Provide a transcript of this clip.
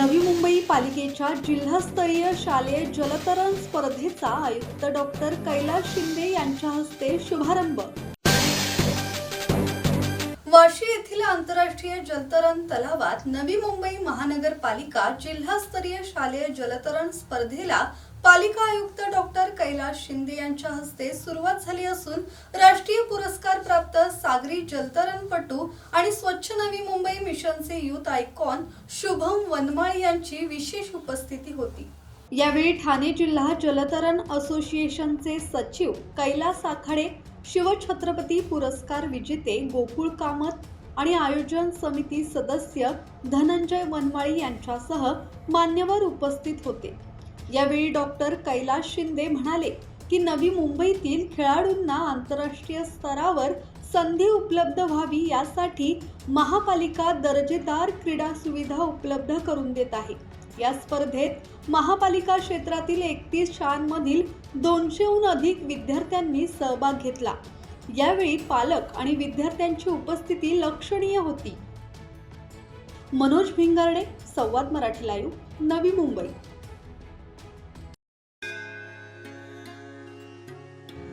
नवी मुंबई पालिकेच्या जिल्हास्तरीय शालेय जलतरण स्पर्धेचा आयुक्त डॉक्टर कैलास शिंदे यांच्या हस्ते शुभारंभ. वाशी येथील आंतरराष्ट्रीय जलतरण तलावात नवी मुंबई महानगरपालिका जिल्हास्तरीय शालेय जलतरण स्पर्धेला पालिका आयुक्त डॉक्टर कैलास शिंदे यांच्या हस्ते सुरुवात झाली असून राष्ट्रीय पुरस्कार प्राप्त सागरी जलतरणपटू आणि स्वच्छ नवी मुंबई मिशनचे युथ आयकॉन शुभम वनमाळ यांची विशेष उपस्थिती होती. यावेळी ठाणे जिल्हा जलतरण असोसिएशनचे सचिव कैलास आखाडे शिवछत्रपती पुरस्कार विजेते गोकुळ कामत आणि आयोजन समिती सदस्य धनंजय वनमाळी यांच्यासह मान्यवर उपस्थित होते. यावेळी डॉक्टर कैलास शिंदे म्हणाले की नवी मुंबईतील खेळाडूंना आंतरराष्ट्रीय स्तरावर संधी उपलब्ध व्हावी यासाठी महापालिका दर्जेदार क्रीडा सुविधा उपलब्ध करून देत आहे. या स्पर्धेत महापालिका क्षेत्रातील एकतीस शाळांमधील दोनशेहून अधिक विद्यार्थ्यांनी सहभाग घेतला. यावेळी पालक आणि विद्यार्थ्यांची उपस्थिती लक्षणीय होती. मनोज भिंगारडे संवाद मराठी लाईव्ह नवी मुंबई.